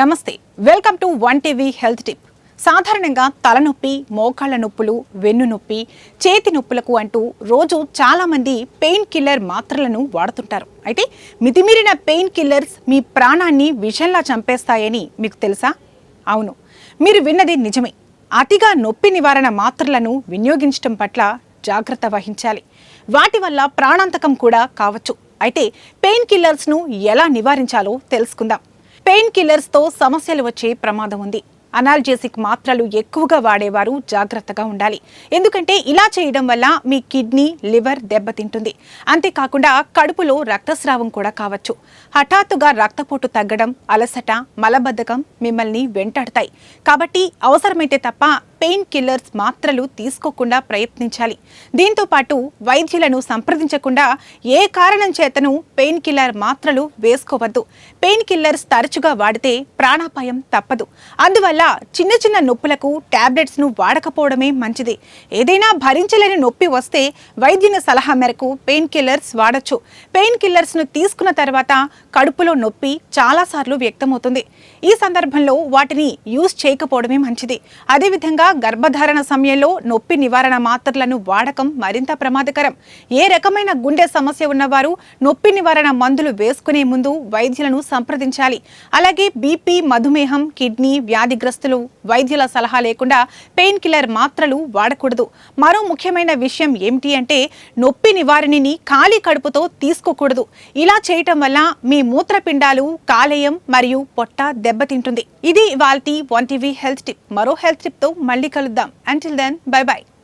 నమస్తే welcome to one TV health tip. సాధారణంగా తలనొప్పి మోకాళ్ళ నొప్పులు వెన్ను నొప్పి చేతి నొప్పులకు అంటూ రోజు చాలామంది పెయిన్ కిల్లర్ మాత్రలను వాడుతుంటారు. అయితే మితిమీరిన పెయిన్ కిల్లర్స్ మీ ప్రాణాన్ని విషంలా చంపేస్తాయని మీకు తెలుసా? అవును. మీరు విన్నది నిజమే. అతిగా నొప్పి నివారణ మాత్రలను వినియోగించడం పట్ల జాగ్రత్త వహించాలి. వాటి వల్ల ప్రాణాంతకం కూడా కావచ్చు. అయితే పెయిన్ కిల్లర్స్ను ఎలా నివారించాలో తెలుసుకుందాం. పెయిన్ కిల్లర్స్తో సమస్యలు వచ్చే ప్రమాదం ఉంది. అనాల్జెసిక్ మాత్రలు ఎక్కువగా వాడేవారు జాగ్రత్తగా ఉండాలి. ఎందుకంటే ఇలా చేయడం వల్ల మీ కిడ్నీ లివర్ దెబ్బతింటుంది. అంతేకాకుండా కడుపులో రక్తస్రావం కూడా కావచ్చు. హఠాత్తుగా రక్తపోటు తగ్గడం అలసట మలబద్ధకం మిమ్మల్ని వెంటాడతాయి. కాబట్టి అవసరమైతే తప్ప పెయిన్ కిల్లర్స్ మాత్రలు తీసుకోకుండా ప్రయత్నించాలి. దీంతో పాటు వైద్యులను సంప్రదించకుండా ఏ కారణం చేతను పెయిన్ కిల్లర్ మాత్రలు వేసుకోవద్దు. పెయిన్ కిల్లర్స్ తరచుగా వాడితే ప్రాణాపాయం తప్పదు. అందువల్ల చిన్న చిన్న నొప్పులకు ట్యాబ్లెట్స్ను వాడకపోవడమే మంచిది. ఏదైనా భరించలేని నొప్పి వస్తే వైద్యుని సలహా మేరకు పెయిన్ కిల్లర్స్ వాడచ్చు. పెయిన్ కిల్లర్స్ను తీసుకున్న తర్వాత కడుపులో నొప్పి చాలాసార్లు వ్యక్తమవుతుంది. ఈ సందర్భంలో వాటిని యూజ్ చేయకపోవడమే మంచిది. అదేవిధంగా గర్భధారణ సమయంలో నొప్పి నివారణ మాత్రలను వాడకం మరింత ప్రమాదకరం. ఏ రకమైన గుండె సమస్య ఉన్నవారు నొప్పి నివారణ మందులు వేసుకునే ముందు వైద్యులను సంప్రదించాలి. అలాగే బీపీ మధుమేహం కిడ్నీ వ్యాధిగ్రస్తులు వైద్యుల సలహా లేకుండా పెయిన్ కిల్లర్ మాత్రలు వాడకూడదు. మరో ముఖ్యమైన విషయం ఏమిటి అంటే నొప్పి నివారణని ఖాళీ కడుపుతో తీసుకోకూడదు. ఇలా చేయటం వల్ల మీ మూత్రపిండాలు కాలేయం మరియు పొట్ట దెబ్బతింటుంది. ఇది వాల్టి వన్ టీవీ హెల్త్ టిప్. మరో హెల్త్ టిప్తో మళ్ళీ కలుద్దాం. Until then by by